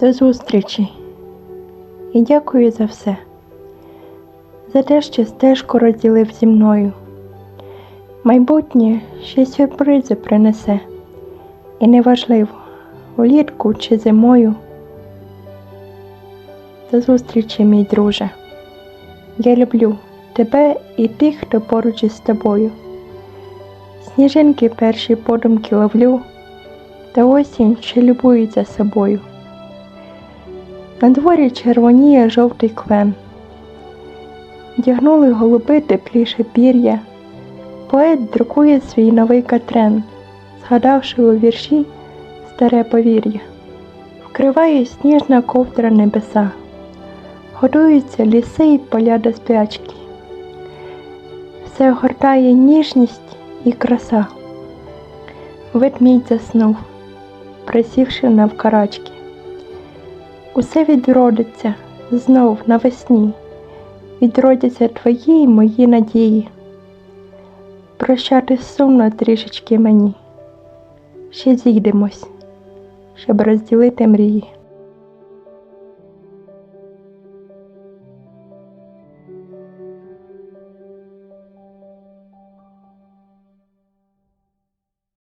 До зустрічі і дякую за все, за те, що стежку розділив зі мною. Майбутнє ще сюрпризи принесе, і неважливо, влітку чи зимою. До зустрічі, мій друже. Я люблю тебе і тих, хто поруч із тобою. Сніжинки перші подумки ловлю, та осінь ще любується собою. На дворі червоніє жовтий клен. Вдягнули голуби тепліше пір'я. Поет друкує свій новий катрен, згадавши у вірші старе повір'я. Вкриває сніжна ковдра небеса, готуються ліси й поля до спячки. Все огортає ніжність і краса. Ведмідь заснув, присівши навкарачки. Усе відродиться знов навесні, відродяться твої й мої надії. Прощати сумно трішечки мені, ще зійдемось, щоб розділити мрії.